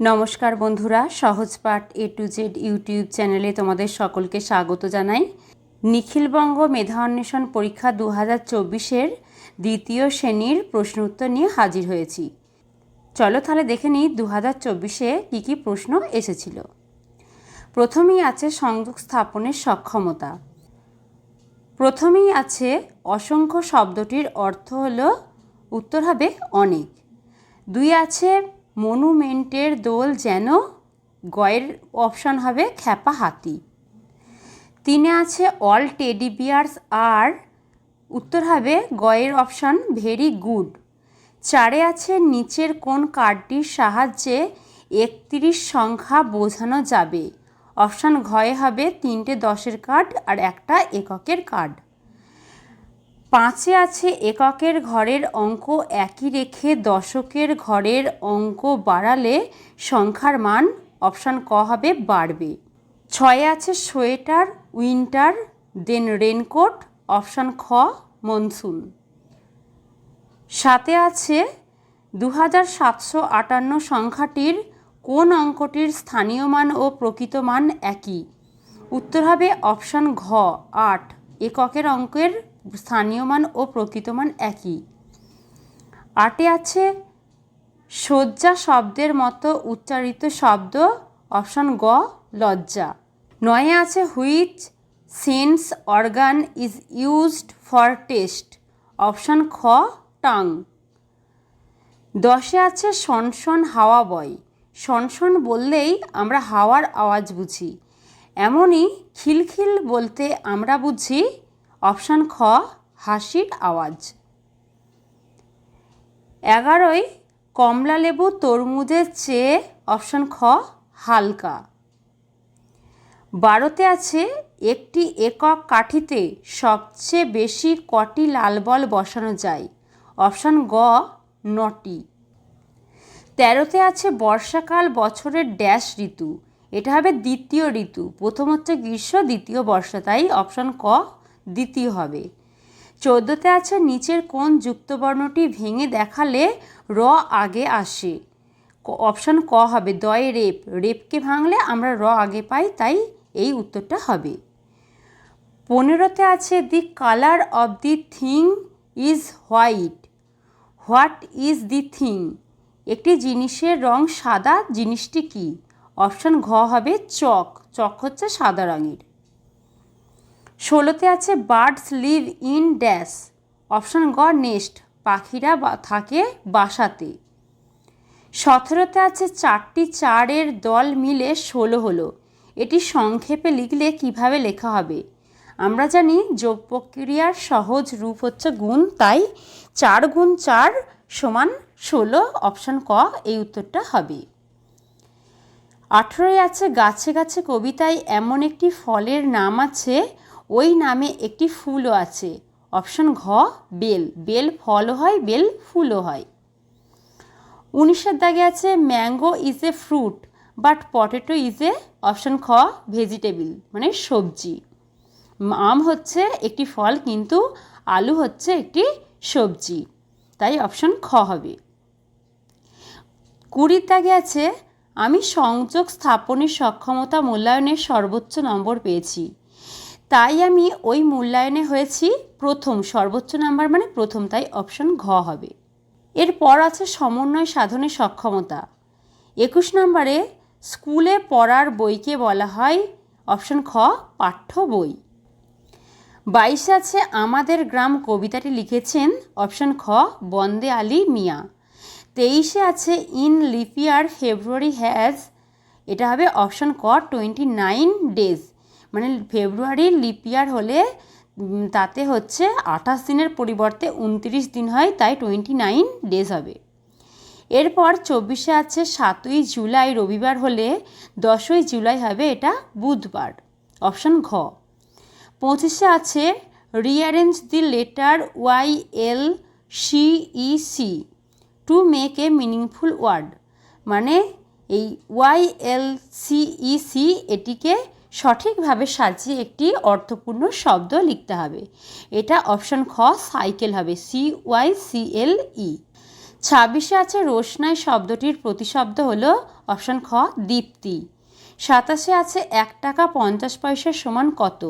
নমস্কার বন্ধুরা Sahajpath A to Z YouTube চ্যানেলে তোমাদের সকলকে স্বাগত জানাই। নিখিলবঙ্গ মেধা অন্বেষণ পরীক্ষা দু হাজার চব্বিশের দ্বিতীয় শ্রেণির প্রশ্ন উত্তর নিয়ে হাজির হয়েছি। চলো তাহলে দেখে নিই দু হাজার চব্বিশে কী কী প্রশ্ন এসেছিল। প্রথমেই আছে সংযোগ স্থাপনের সক্ষমতা। প্রথমেই আছে অসংখ্য শব্দটির অর্থ হল, উত্তর হবে অনেক। দুই আছে মনুমেন্টের দোল যেন গয়ের অপশান হবে খ্যাপা হাতি। তিনে আছে অল টেডি বিয়ার্স আর, উত্তর হবে গয়ের অপশান ভেরি গুড। চারে আছে নিচের কোন কার্ডটির সাহায্যে একত্রিশ সংখ্যা বোঝানো যাবে। অপশান ঘয়ে হবে তিনটে দশের কার্ড আর একটা এককের কার্ড। পাঁচে আছে এককের ঘরের অঙ্ক, একই রেখে দশকের ঘরের অঙ্ক বাড়ালে সংখ্যার মান অপশান ক হবে বাড়বে। ছয়ে আছে sweater, winter, then raincoat, option খ মনসুন। সাথে আছে দু হাজার সাতশো আটান্ন সংখ্যাটির কোন অঙ্কটির স্থানীয় মান ও প্রকৃত মান একই? উত্তর হবে অপশান ঘ, আট, এককের অঙ্কের স্থানীয় মান ও প্রকৃত মান একই। আটে আছে শয্যা শব্দের মতো উচ্চারিত শব্দ, অপশান গ, লজ্জা। নয়ে আছে which sense organ is used for taste, option খ, টাং। দশে আছে সনসন হাওয়া বয়। সনসন বললেই আমরা হাওয়ার আওয়াজ বুঝি। এমনই খিলখিল বলতে আমরা বুঝি অপশান খ, হাসির আওয়াজ। এগারোই কমলা লেবু তরমুজের চেয়ে, অপশান খ, হালকা। বারোতে আছে, একটি একক কাঠিতে সবচেয়ে বেশি কটি লাল বল বসানো যায়। অপশান গ, নটি। তেরোতে আছে, বর্ষাকাল বছরের ড্যাশ ঋতু। এটা হবে দ্বিতীয় ঋতু। প্রথম হচ্ছে গ্রীষ্ম, দ্বিতীয় বর্ষা। তাই অপশান ক দ্বিতীয় হবে। চোদ্দোতে আছে নিচের কোন যুক্তবর্ণটি ভেঙে দেখালে র আগে আসে। অপশান ক হবে, দয় রেপ। রেপকে ভাঙলে আমরা র আগে পাই, তাই এই উত্তরটা হবে। পনেরোতে আছে, the colour of the thing is white. What is the thing? একটি জিনিসের রং সাদা, জিনিসটি কি? অপশান ঘ হবে, চক। চক হচ্ছে সাদা রঙের। ষোলোতে আছে birds live in dash. Option গ, নেস্ট। পাখিরা থাকে বাসাতে। সতেরোতে আছে চারটি চারের দল মিলে ষোলো হলো। এটি সংক্ষেপে লিখলে কীভাবে লেখা হবে? আমরা জানি যোগ প্রক্রিয়ার সহজ রূপ হচ্ছে গুণ, তাই চার গুণ চার সমান ষোলো, অপশান ক, এই উত্তরটা হবে। আঠেরোয় আছে গাছে গাছে কবিতায় এমন একটি ফলের নাম আছে ওই নামে একটি ফুলও আছে। অপশন ঘ, বেল। বেল ফলও হয়, বেল ফুলও হয়। উনিশের দাগে আছে, mango is a fruit, but potato is a, option খ, ভেজিটেবিল মানে সবজি। আম হচ্ছে একটি ফল, কিন্তু আলু হচ্ছে একটি সবজি। তাই অপশন খ হবে। কুড়ির দাগে আছে, আমি সংযোগ স্থাপনের সক্ষমতা মূল্যায়নের সর্বোচ্চ নম্বর পেয়েছি। তাই আমি ওই মূল্যায়নে হয়েছি প্রথম, সর্বোচ্চ নাম্বার মানে প্রথম, তাই অপশন ঘ হবে। এরপর আছে সমন্বয় সাধনের সক্ষমতা। একুশ নম্বরে স্কুলে পড়ার বইকে বলা হয় অপশন খ, পাঠ্য বই। বাইশে আছে আমাদের গ্রাম কবিতাটি লিখেছেন অপশন খ, বন্দে আলী মিয়া। তেইশে আছে ইন লিপিয়ার ফেব্রুয়ারি হ্যাজ, এটা হবে অপশন ক, টোয়েন্টি নাইন ডেজ। মানে ফেব্রুয়ারির লিপিয়ার হলে তাতে হচ্ছে আঠাশ দিনের পরিবর্তে উনত্রিশ দিন হয়, তাই টোয়েন্টি নাইন ডেজ হবে। এরপর চব্বিশে আছে সাতই জুলাই, রবিবার হলে দশই জুলাই হবে এটা বুধবার, অপশন ঘ। পঁচিশে আছে rearrange the letter Y L C E C to make a meaningful word মানে এই Y L C E C এটিকে সঠিকভাবে সাজিয়ে একটি অর্থপূর্ণ শব্দ লিখতে হবে। এটা অপশন খ, সাইকেল হবে C Y C L E ছাব্বিশে আছে রোশনাই শব্দটির প্রতিশব্দ হলো অপশান খ, দীপ্তি। সাতাশে আছে এক টাকা পঞ্চাশ পয়সার সমান কত?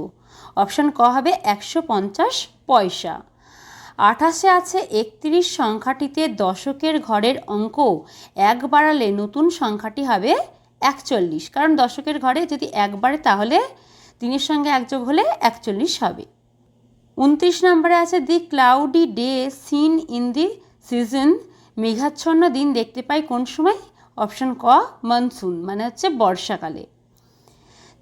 অপশান ক হবে একশো পঞ্চাশ পয়সা। আঠাশে আছে একত্রিশ সংখ্যাটিতে দশকের ঘরের অঙ্ক। এক বাড়ালে নতুন সংখ্যাটি হবে একচল্লিশ। কারণ দশকের ঘরে যদি একবারে তাহলে তিনের সঙ্গে একযোগ হলে একচল্লিশ হবে। উনত্রিশ নম্বরে আছে the cloudy day seen in the season. মেঘাচ্ছন্ন দিন দেখতে পাই কোন সময়? অপশন ক, মনসুন মানে হচ্ছে বর্ষাকালে।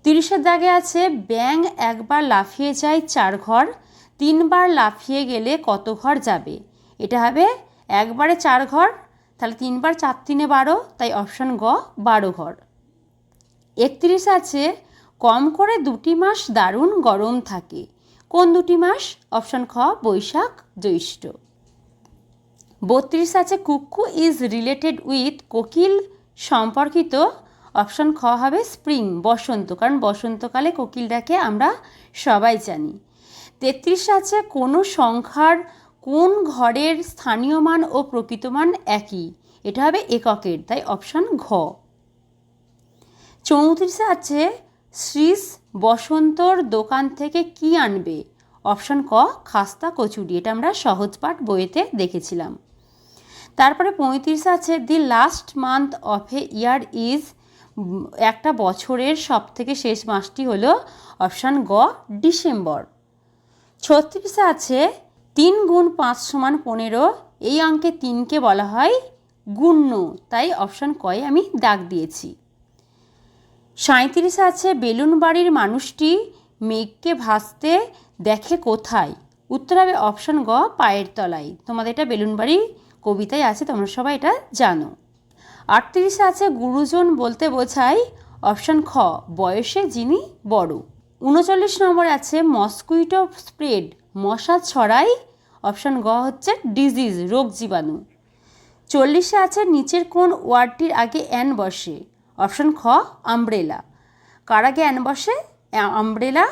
তিরিশের দাগে আছে ব্যাং একবার লাফিয়ে যায় চার ঘর, তিনবার লাফিয়ে গেলে কত ঘর যাবে? এটা হবে একবারে চার ঘর, তাহলে তিনবার চার তিনে বারো, তাই অপশন গ, বারো ঘর। একত্রিশ আছে, কম করে দুটি মাস দারুণ গরম থাকে। কোন দুটি মাস? অপশন খ, বৈশাখ জ্যৈষ্ঠ। বত্রিশ আছে কুক্কু ইজ রিলেটেড উইথ কোকিল সম্পর্কিত। অপশন খ হবে স্প্রিং, বসন্ত, কারণ বসন্তকালে কোকিল ডাকে আমরা সবাই জানি। তেত্রিশ আছে, কোনো সংখ্যার কোন ঘরের স্থানীয় মান ও প্রকৃত মান একই? এটা হবে এককের, তাই অপশন ঘ। চৌত্রিশে আছে শ্রীস বসন্তর দোকান থেকে কি আনবে? অপশন ক, খাস্তা কচুরি। এটা আমরা সহজ পাঠ বইয়েতে দেখেছিলাম। তারপরে পঁয়ত্রিশে আছে, the last month of a year is একটা বছরের সব থেকে শেষ মাসটি হলো অপশান গ, ডিসেম্বর। ছত্রিশে আছে, তিন গুণ পাঁচ সমান পনেরো, এই অঙ্কে তিনকে বলা হয় গুণ্য। তাই অপশান কয়ে আমি দাগ দিয়েছি। সাঁত্রিশে আছে, বেলুন বাড়ির মানুষটি মেঘকে ভাসতে দেখে কোথায়? উত্তর হবে অপশান গ, পায়ের তলায়। তোমাদের এটা বেলুন বাড়ি কবিতায় আছে, তোমরা সবাই এটা জানো। আটত্রিশে আছে, গুরুজন বলতে বোঝায়। অপশান খ, বয়সে যিনি বড়। উনচল্লিশ নম্বরে আছে, মস্কুইটো স্প্রেড, মশা ছড়াই। অপশান গ হচ্ছে, ডিজিজ, রোগ জীবাণু। চল্লিশে আছে, নিচের কোন ওয়ার্ডটির আগে অ্যান বসে? অপশান খ আমব্রেলা কার আগে অ্যান বসে? আমব্রেলা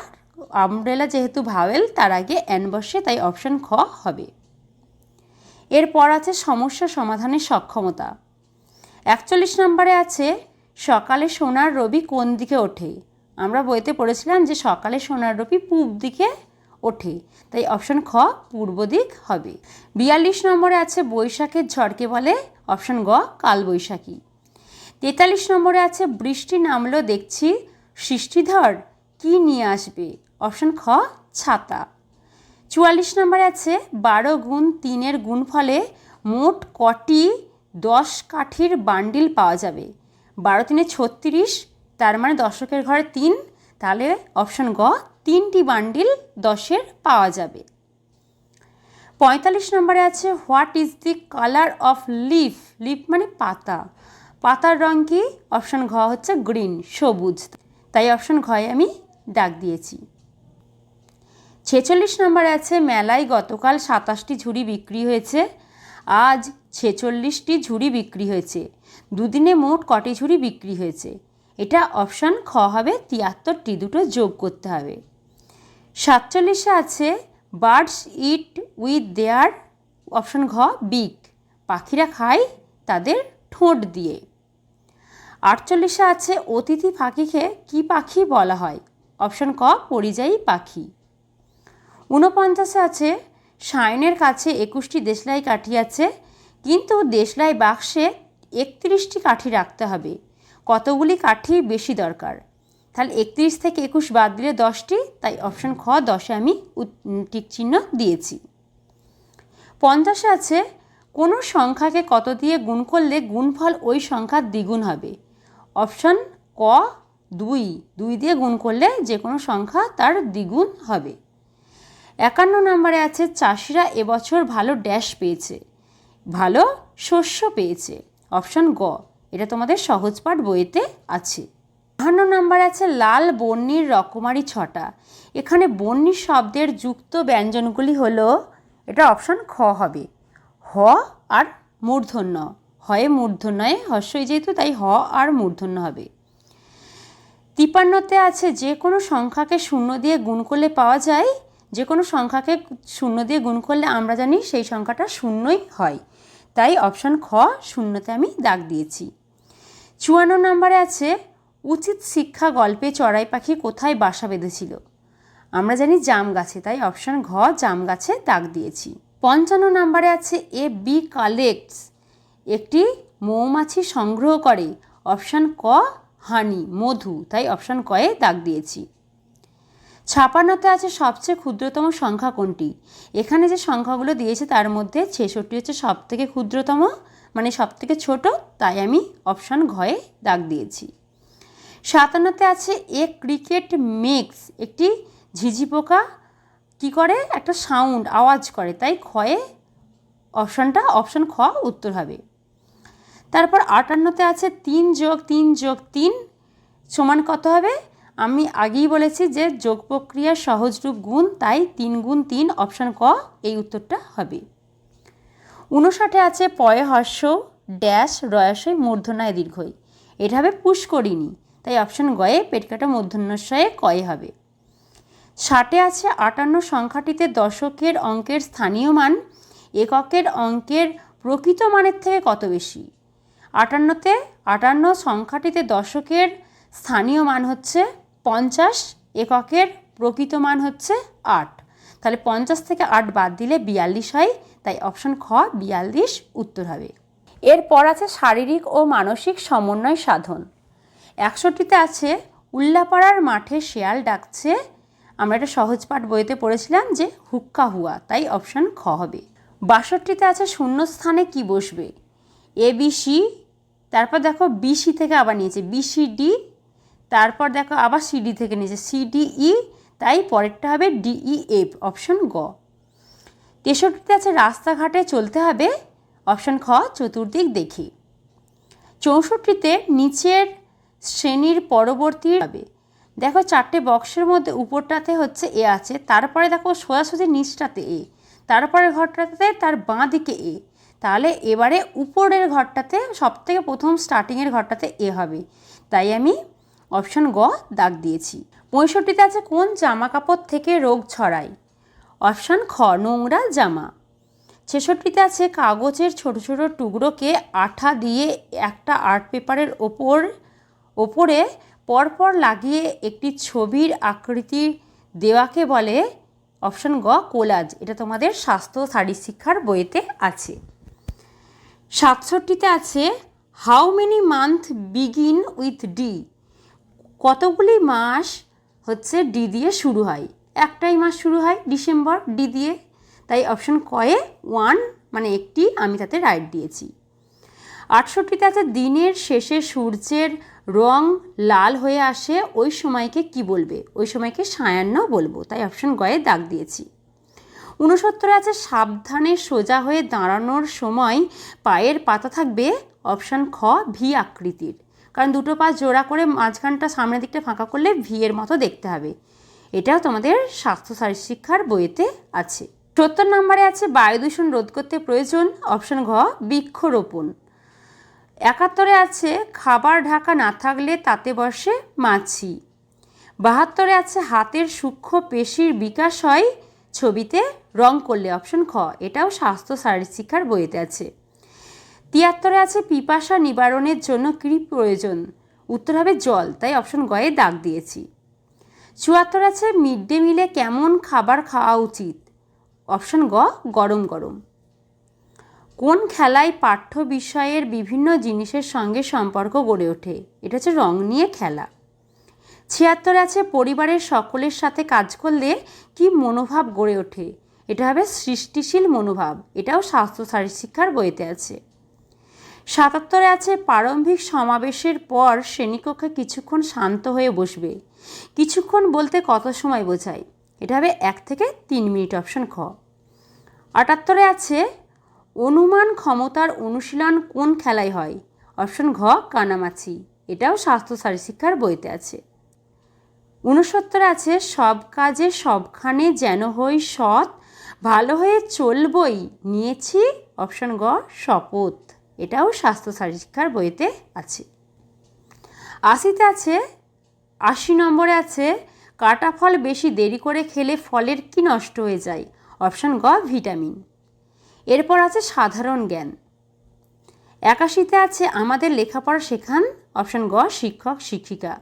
আমব্রেলা যেহেতু ভাওয়েল তার আগে অ্যান বসে, তাই অপশান খ হবে। এরপর আছে সমস্যা সমাধানের সক্ষমতা। একচল্লিশ নম্বরে আছে, সকালে সোনার রবি কোন দিকে ওঠে? আমরা বইতে পড়েছিলাম যে সকালে সোনার রবি পূব দিকে ওঠে, তাই অপশন খ পূর্ব দিক হবে। বিয়াল্লিশ নম্বরে আছে বৈশাখের ঝড়কে বলে, অপশন গ কালবৈশাখী। তেতাল্লিশ নম্বরে আছে, বৃষ্টি নামলো, দেখছি সৃষ্টিধর, কি নিয়ে আসবে? অপশন খ, ছাতা। চুয়াল্লিশ নম্বরে আছে, বারো গুণ তিনের গুণফলে মোট কটি দশ কাঠির বান্ডিল পাওয়া যাবে? বারো তিনে ছত্রিশ, তার মানে দশকের ঘরে তিন, তাহলে অপশন গ, তিনটি বান্ডিল দশের পাওয়া যাবে। পঁয়তাল্লিশ নম্বরে আছে, what is the colour of leaf? Leaf মানে পাতা। পাতার রং কি? অপশন ঘ হচ্ছে গ্রিন, সবুজ। তাই অপশন ঘয়ে আমি ডাক দিয়েছি। ছেচল্লিশ নম্বরে আছে, মেলায় গতকাল সাতাশটি ঝুড়ি বিক্রি হয়েছে। আজ ছেচল্লিশটি ঝুড়ি বিক্রি হয়েছে। দুদিনে মোট কটি ঝুড়ি বিক্রি হয়েছে? এটা অপশান খ হবে, তিয়াত্তরটি দুটো যোগ করতে হবে। সাতচল্লিশে আছে, birds eat with their, option ঘ বিক পাখিরা খায় তাদের ঠোঁট দিয়ে। আটচল্লিশে আছে অতিথি পাখিকে কি পাখি বলা হয়? অপশান ক, পরিযায়ী পাখি। ঊনপঞ্চাশে আছে সায়নের কাছে একুশটি দেশলাই কাঠি আছে, কিন্তু দেশলাই বাক্সে একত্রিশটি কাঠি রাখতে হবে। কতগুলি কাঠি বেশি দরকার? তাহলে একত্রিশ থেকে একুশ বাদ দিলে দশটি, তাই অপশান খ, দশে আমি টিক চিহ্ন দিয়েছি। পঞ্চাশে আছে, কোনো সংখ্যাকে কত দিয়ে গুণ করলে গুণফল ওই সংখ্যার দ্বিগুণ হবে? অপশান ক, দুই দুই দিয়ে গুণ করলে যে কোনো সংখ্যা তার দ্বিগুণ হবে। একান্ন নম্বরে আছে, চাষিরা এবছর ভালো ড্যাশ পেয়েছে, ভালো শস্য পেয়েছে। অপশান গ, এটা তোমাদের সহজ পাঠ বইতে আছে। বাহান্ন নম্বর আছে, লাল বন্যির রকমারি ছটা। এখানে বন্যি শব্দের যুক্ত ব্যঞ্জনগুলি হলো, এটা অপশান খ হবে, হ আর মূর্ধন্য। হয়ে মূর্ধন্যয়ে হর্ষই যেহেতু, তাই হ আর মূর্ধন্য হবে। তিপান্নতে আছে যে কোনো সংখ্যাকে শূন্য দিয়ে গুণ করলে পাওয়া যায়, যে কোনো সংখ্যাকে শূন্য দিয়ে গুণ করলে আমরা জানি সেই সংখ্যাটা শূন্যই হয়। তাই অপশান খ শূন্যতে আমি দাগ দিয়েছি। চুয়ান্ন নম্বরে আছে, উচিত শিক্ষা গল্পে চড়াই পাখি কোথায় বাসা বেঁধেছিল? আমরা জানি জাম গাছে, তাই অপশান ঘ জাম গাছে দাগ দিয়েছি। পঞ্চান্ন নম্বরে আছে, এ বি কালেক্টস একটি মৌমাছি সংগ্রহ করে। অপশান ক, হানি, মধু। তাই অপশান কয়ে দাগ দিয়েছি। ছাপান্নতে আছে সবচেয়ে ক্ষুদ্রতম সংখ্যা কোনটি? এখানে যে সংখ্যাগুলো দিয়েছে তার মধ্যে ছেষট্টি হচ্ছে সব থেকে ক্ষুদ্রতম মানে সব থেকে ছোট, তাই আমি অপশান ঘয়ে দাগ দিয়েছি। সাতান্নতে আছে এ ক্রিকেট মেক্স, একটি ঝিঝি পোকা। কী করে? একটা সাউন্ড, আওয়াজ করে। তাই ক্ষয়ে অপশানটা, অপশান খ উত্তর হবে। তারপর আটান্নতে আছে তিন যোগ তিন যোগ তিন, সমান কত হবে? আমি আগেই বলেছি যে যোগ প্রক্রিয়ার সহজরূপ গুণ, তাই তিন গুণ তিন অপশান ক, এই উত্তরটা হবে। উনষাটে আছে পয়ে হর্ষ, ড্যাশ রয়াশয় মূর্ধনায় দীর্ঘই। এটা হবে পুষ্করিণী তাই অপশান গয়ে পেটকাটা মূর্ধন্যশয়ে কয়ে হবে। ষাটে আছে আটান্ন সংখ্যাটিতে দশকের অঙ্কের স্থানীয় মান, এককের অঙ্কের প্রকৃত মানের থেকে কত বেশি? আটান্নতে, আটান্ন সংখ্যাটিতে দশকের স্থানীয় মান হচ্ছে পঞ্চাশ, এককের প্রকৃত মান হচ্ছে আট। তাহলে পঞ্চাশ থেকে আট বাদ দিলে বিয়াল্লিশ হয়, তাই অপশন খ, বিয়াল্লিশ উত্তর হবে। এরপর আছে শারীরিক ও মানসিক সমন্বয় সাধন। একষট্টিতে আছে, উল্লাপাড়ার মাঠে শেয়াল ডাকছে। আমরা একটা সহজ পাঠ বইতে পড়েছিলাম যে হুক্কা হুয়া, তাই অপশান খ হবে। বাষট্টিতে আছে শূন্য স্থানে কি বসবে? এ বিসি তারপর দেখো বিসি থেকে আবার নিয়েছে। বিসিডি তারপর দেখো আবার সিডি থেকে নিয়েছে। সিডিই তাই পরেরটা হবে ডিই এফ অপশন গ। তেষট্টিতে আছে রাস্তাঘাটে চলতে হবে অপশন খ, চতুর্দিক দেখি। চৌষট্টিতে নিচের শ্রেণির পরবর্তী হবে। দেখো চারটে বক্সের মধ্যে উপরটাতে হচ্ছে এ আছে, তারপরে দেখো সোজাসুজি নিচটাতে এ তারপরে ঘরটাতে তার বাঁ দিকে এ তাহলে এবারে উপরের ঘরটাতে সব থেকে প্রথম স্টার্টিংয়ের ঘরটাতে এ হবে। তাই আমি অপশন গ দাগ দিয়েছি। পঁয়ষট্টিতে আছে কোন জামা কাপড় থেকে রোগ ছড়ায়? অপশান খ, নোংরা জামা। ছেষট্টিতে আছে কাগজের ছোট ছোট টুকরোকে আঠা দিয়ে একটা আর্ট পেপারের ওপর, ওপরে পরপর লাগিয়ে একটি ছবির আকৃতি দেওয়াকে বলে অপশন গ কোলাজ এটা তোমাদের স্বাস্থ্য শারীর শিক্ষার বইতে আছে। সাতষট্টিতে আছে how many month begin with D কতগুলি মাস হচ্ছে ডি দিয়ে শুরু হয়? একটাই মাস শুরু হয় ডিসেম্বর ডি দিয়ে। তাই অপশন কয়ে ওয়ান মানে একটি, আমি তাতে রাইট দিয়েছি। আটষট্টিতে আছে, দিনের শেষে সূর্যের রং লাল হয়ে আসে, ওই সময়কে কি বলবে? ওই সময়কে সায়ান্ন বলব। তাই অপশন গয়ে দাগ দিয়েছি। ঊনসত্তরে আছে, সাবধানে সোজা হয়ে দাঁড়ানোর সময় পায়ের পাতা থাকবে অপশান খ ভি আকৃতির। কারণ দুটো পা জোড়া করে মাঝখানটা সামনের দিকটা ফাঁকা করলে ভি এর মতো দেখতে হবে। এটাও তোমাদের স্বাস্থ্য শিক্ষার বইতে আছে। সত্তর নম্বরে আছে, বায়ু দূষণ রোধ করতে প্রয়োজন, অপশন ঘ, বৃক্ষরোপণ। একাত্তরে আছে, খাবার ঢাকা না থাকলে তাতে বসে মাছি। বাহাত্তরে আছে, হাতের সূক্ষ্ম পেশির বিকাশ হয় ছবিতে রং করলে অপশন খ, এটাও স্বাস্থ্য শারীরিক শিক্ষার বইতে আছে। তিয়াত্তরে আছে, পিপাসা নিবারণের জন্য কী প্রয়োজন? উত্তর হবে জল, তাই অপশন গয়ে দাগ দিয়েছি। চুয়াত্তর আছে, মিড ডে মিলে কেমন খাবার খাওয়া উচিত? অপশন গ, গরম গরম। কোন খেলায় পাঠ্য বিষয়ের বিভিন্ন জিনিসের সঙ্গে সম্পর্ক গড়ে ওঠে? এটা হচ্ছে রং নিয়ে খেলা। ছিয়াত্তর আছে, পরিবারের সকলের সাথে কাজ করলে কি মনোভাব গড়ে ওঠে? এটা হবে সৃষ্টিশীল মনোভাব। এটাও স্বাস্থ্য শিক্ষার বইতে আছে। সাতাত্তরে আছে, প্রারম্ভিক সমাবেশের পর শ্রেণীকক্ষে কিছুক্ষণ শান্ত হয়ে বসবে। কিছুক্ষণ বলতে কত সময় বোঝায়? এটা হবে এক থেকে তিন মিনিট অপশন খ। আটাত্তরে আছে, অনুমান ক্ষমতার অনুশীলন কোন খেলায় হয়? অপশন ঘ, কানামাছি। এটাও স্বাস্থ্য শিক্ষার বইতে আছে। ঊনসত্তর আছে, সব কাজে সবখানে যেন হই সৎ ভালো হয়ে চলবই, নিয়েছি অপশন গ, শপথ। এটাও স্বাস্থ্য শিক্ষার বইতে আছে। আশিতে আছে, আশি নম্বরে আছে, কাটা ফল বেশি দেরি করে খেলে ফলের কি নষ্ট হয়ে যায়? অপশন গ, ভিটামিন। এরপর আছে সাধারণ জ্ঞান। একাশিতে আছে, আমাদের লেখাপড়া শেখান অপশন গ, শিক্ষক, শিক্ষিকা।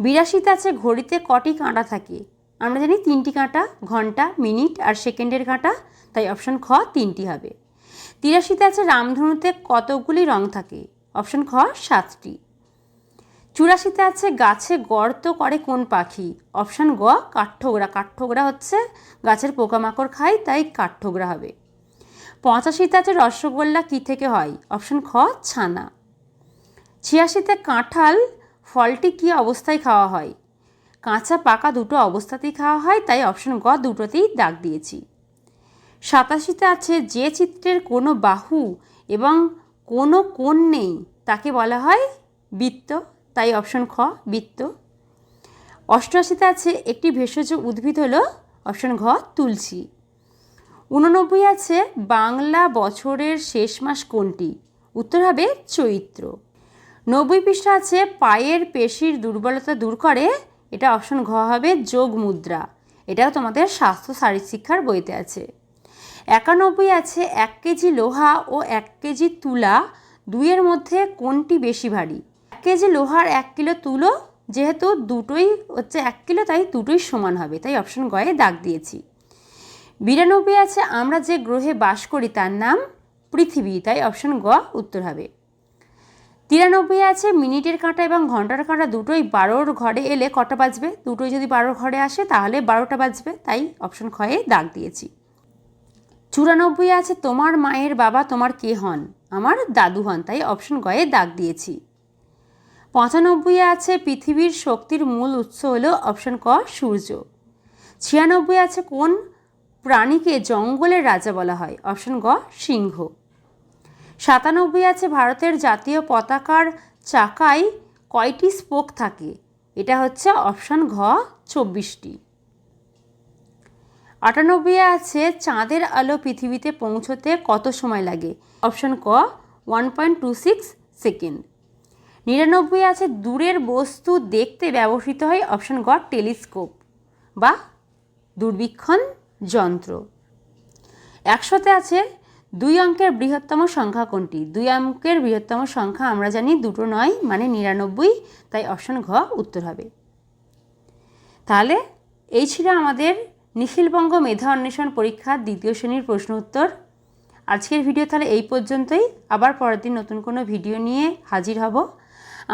বিরাশিতে আছে, ঘড়িতে কটি কাঁটা থাকে? আমরা জানি তিনটি কাঁটা, ঘণ্টা, মিনিট আর সেকেন্ডের কাঁটা, তাই অপশন খ তিনটি হবে। তিরাশিতে আছে রামধনুতে কতগুলি রং থাকে? অপশন খ সাতটি। চুরাশিতে আছে গাছে গর্ত করে কোন পাখি? অপশান গ কাঠঠোকরা। কাঠঠোকরা হচ্ছে গাছের পোকামাকড় খায়, তাই কাঠঠোকরা হবে। পঁচাশিতে আছে রসগোল্লা কী থেকে হয়? অপশান খ ছানা। ছিয়াশিতে কাঁঠাল ফলটি কী অবস্থায় খাওয়া হয়? কাঁচা পাকা দুটো অবস্থাতেই খাওয়া হয়, তাই অপশন গ দুটোতেই দাগ দিয়েছি। সাতাশিতে আছে যে চিত্রের কোনো বাহু এবং কোনো কোণ নেই, তাকে বলা হয় বৃত্ত, তাই অপশন খ বৃত্ত। অষ্টআশিতে আছে একটি ভেষজ উদ্ভিদ হলো, অপশন ঘ তুলসী। উননব্বই আছে বাংলা বছরের শেষ মাস কোনটি? উত্তর হবে চৈত্র। নব্বই পৃষ্ঠা আছে পায়ের পেশির দুর্বলতা দূর করে এটা অপশন ঘ হবে যোগ মুদ্রা। এটাও তোমাদের স্বাস্থ্য শারীর শিক্ষার বইতে আছে। একানব্বই আছে এক কেজি লোহা ও এক কেজি তুলা, দুইয়ের মধ্যে কোনটি বেশি ভারী? এক কেজি লোহার এক কিলো তুলো, যেহেতু দুটোই হচ্ছে এক কিলো, তাই দুটোই সমান হবে, তাই অপশন গয়ে দাগ দিয়েছি। বিরানব্বই আছে আমরা যে গ্রহে বাস করি তার নাম পৃথিবী, তাই অপশন গ উত্তর হবে। তিরানব্বই আছে, মিনিটের কাঁটা এবং ঘণ্টার কাঁটা দুটোই বারোর ঘরে এলে কটা বাজবে? দুটোই যদি বারোর ঘরে আসে তাহলে বারোটা বাজবে, তাই অপশন খয়ে দাগ দিয়েছি। চুরানব্বই আছে, তোমার মায়ের বাবা তোমার কে হন? আমার দাদু হন, তাই অপশন গয়ে দাগ দিয়েছি। পঁচানব্বই আছে, পৃথিবীর শক্তির মূল উৎস হলো অপশন ক, সূর্য। ছিয়ানব্বই আছে, কোন প্রাণীকে জঙ্গলের রাজা বলা হয়? অপশন গ, সিংহ। সাতানব্বই আছে ভারতের জাতীয় পতাকার চাকায় কয়টি স্পোক থাকে? এটা হচ্ছে অপশন ঘ, চব্বিশটি। আটানব্বই আছে চাঁদের আলো পৃথিবীতে পৌঁছতে কত সময় লাগে? অপশন ক one point two six second নিরানব্বই আছে দূরের বস্তু দেখতে ব্যবহৃত হয়, অপশন গ টেলিস্কোপ বা দূরবীক্ষণ যন্ত্র। একশোতে আছে দুই অঙ্কের বৃহত্তম সংখ্যা কোনটি? দুই অঙ্কের বৃহত্তম সংখ্যা আমরা জানি দুটো নয় মানে নিরানব্বই, তাই অপশন ঘ উত্তর হবে। তাহলে এই ছিল আমাদের নিখিলবঙ্গ মেধা অন্বেষণ পরীক্ষার দ্বিতীয় শ্রেণির প্রশ্ন উত্তর। আজকের ভিডিও তাহলে এই পর্যন্তই। আবার পরের দিন নতুন কোনো ভিডিও নিয়ে হাজির হব।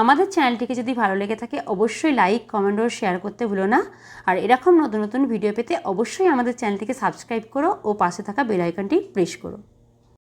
আমাদের চ্যানেলটিকে যদি ভালো লেগে থাকে, অবশ্যই লাইক, কমেন্ট ও শেয়ার করতে ভুলো না। আর এরকম নতুন নতুন ভিডিও পেতে অবশ্যই আমাদের চ্যানেলটিকে সাবস্ক্রাইব করো ও পাশে থাকা বেল আইকনটি প্রেস করো।